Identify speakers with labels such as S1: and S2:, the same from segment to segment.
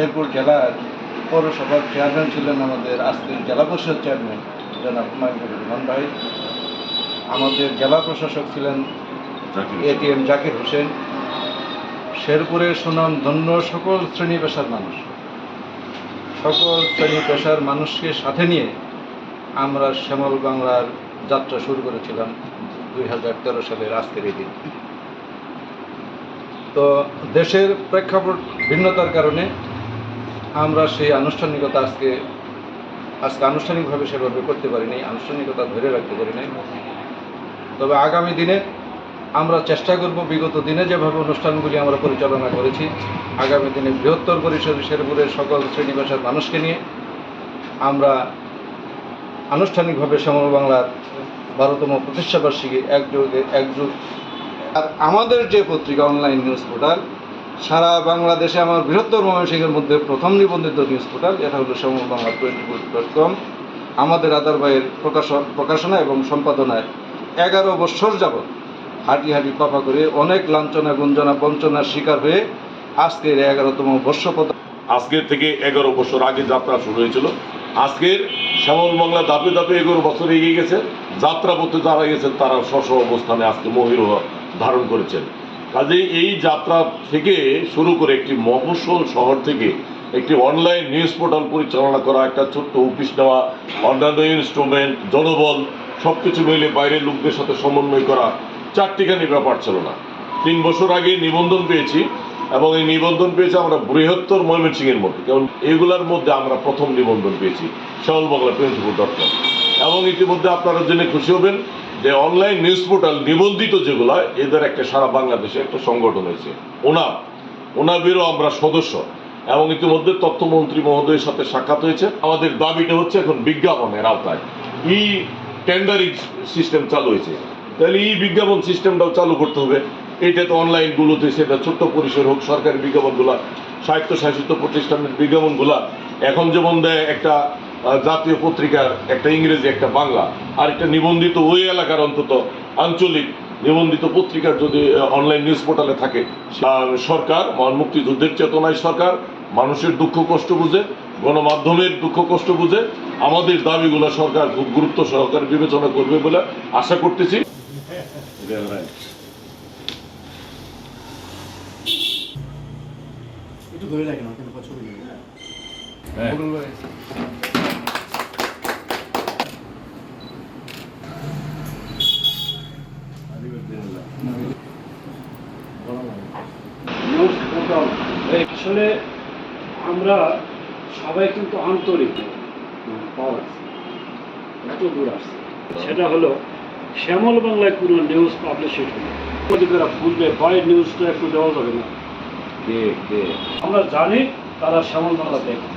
S1: শেরপুর জেলার পৌরসভার চেয়ারম্যান ছিলেন আমাদের আজকের জেলা পরিষদ চেয়ারম্যান জনাব হুমায়ুন রহমান ভাই। আমাদের জেলা প্রশাসক ছিলেন এটিএম জাকির হোসেন। শেরপুরের সুনাম ধন্য সকল শ্রেণি পেশার মানুষ। সকল শ্রেণি পেশার মানুষকে সাথে নিয়ে আমরা শ্যামল বাংলার যাত্রা শুরু করেছিলাম দুই হাজার তেরো সালের আজকের এই দিন। তো দেশের প্রেক্ষাপট ভিন্নতার কারণে আমরা সেই আনুষ্ঠানিকতা আজকে আজকে আনুষ্ঠানিকভাবে সেভাবে করতে পারিনি, আনুষ্ঠানিকতা ধরে রাখতে পারি নাই তবে আগামী দিনে আমরা চেষ্টা করব, বিগত দিনে যেভাবে অনুষ্ঠানগুলি আমরা পরিচালনা করেছি, আগামী দিনে বৃহত্তর পরিসর শেরপুরের সকল শ্রেণি মানুষকে নিয়ে আমরা আনুষ্ঠানিকভাবে শ্যামল বাংলার বারোতম প্রতিষ্ঠাবার্ষিকী একযোগে, একযুগ আর আমাদের যে পত্রিকা অনলাইন নিউজ পোর্টাল সারা বাংলাদেশে আমার বৃহত্তর ময়মনসিংহের মধ্যে প্রথম নিবন্ধিত নিউজ পোর্টাল এটা হলো Shyamal Bangla twenty four dot com. আমাদের আদার ভাইয়ের প্রকাশন এবং সম্পাদনায় এগারো বছর যাবৎ হাঁটি হাঁটি পাপা করে অনেক লাঞ্ছনা, গুঞ্জনা, বঞ্চনার শিকার হয়ে আজকের এগারোতম বর্ষপত
S2: আজকের থেকে এগারো বছর আগে যাত্রা শুরু হয়েছিল। আজকের শ্যামল বাংলা দাপে দাপে এগারো বছর এগিয়ে গেছে। যাত্রা পথে যারা গেছেন, তারা স্ব অবস্থানে আজকে মহির ধারণ করেছেন। কাজেই এই যাত্রা থেকে শুরু করে একটি মফস্বল শহর থেকে একটি অনলাইন নিউজ পোর্টাল পরিচালনা করা, একটা ছোট্ট অফিস নেওয়া, অন্যান্য ইনস্ট্রুমেন্ট জনবল সব কিছু মিলে বাইরের লোকদের সাথে সমন্বয় করা, চারটিখানি ব্যাপার ছিল না। তিন বছর আগে নিবন্ধন পেয়েছি এবং এই নিবন্ধন পেয়েছি আমরা বৃহত্তর ময়মনসিংহের মধ্যে। কারণ এগুলার মধ্যে আমরা প্রথম নিবন্ধন পেয়েছি শ্যামল বাংলা ডট কম। এবং ইতিমধ্যে আপনারা জেনে খুশি হবেন যে অনলাইন নিউজ পোর্টাল নিবন্ধিত যেগুলো, এদের একটা সারা বাংলাদেশে একটা সংগঠন হয়েছে ওনার ওনাবেরও আমরা সদস্য। এবং ইতিমধ্যে তথ্যমন্ত্রী মহোদয়ের সাথে সাক্ষাৎ হয়েছে। আমাদের দাবিটা হচ্ছে এখন বিজ্ঞাপনের আওতায়। ই টেন্ডারিং সিস্টেম চালু হয়েছে। তাহলে এই বিজ্ঞাপন সিস্টেমটাও চালু করতে হবে। এটা তো অনলাইনগুলোতে সেটা ছোট্ট পরিসর হোক, সরকারি বিজ্ঞাপনগুলো, স্বায়ত্তশাসিত প্রতিষ্ঠানের বিজ্ঞাপনগুলো। এখন যেমন দেয় একটা জাতীয় পত্রিকার একটা ইংরেজি একটা বাংলা আর একটা নিবন্ধিত ওই এলাকার অন্তত আঞ্চলিক নিবন্ধিত পত্রিকার যদি অনলাইন নিউজ পোর্টালে থাকে সরকার মুক্তিযুদ্ধের চেতনায় সরকার মানুষের দুঃখ কষ্ট বুঝে গণমাধ্যমের দুঃখ কষ্ট বুঝে আমাদের দাবিগুলো সরকার খুব গুরুত্ব সহকারে বিবেচনা করবে বলে আশা করতেছি।
S3: একটু ধরে রাখেন আসলে আমরা সবাই কিন্তু আন্তরিক। পাওয়া এত দূর আসছে। সেটা হলো শ্যামল বাংলায় কোনো নিউজ পাবলিশিং হলো নিউজটা একটু দেওয়া যাবে না। আমরা জানি তারা শ্যামল বাংলা দেখে।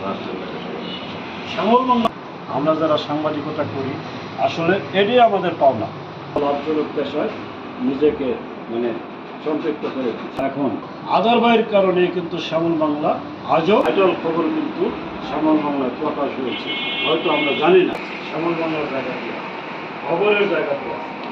S3: শ্যামল বাংলা আমরা যারা সাংবাদিকতা করি আসলে এটাই আমাদের পাওনা। লাভজনক পেশায় নিজেকে মানে সম্পৃক্ত করে। এখন আদার বাইয়ের কারণে কিন্তু শ্যামল বাংলা আজও ভাইটাল খবর কিন্তু শ্যামল বাংলায় প্রকাশ হয়েছে হয়তো আমরা জানি না শ্যামল বাংলার জায়গাটি। খবরের জায়গাটি আছে।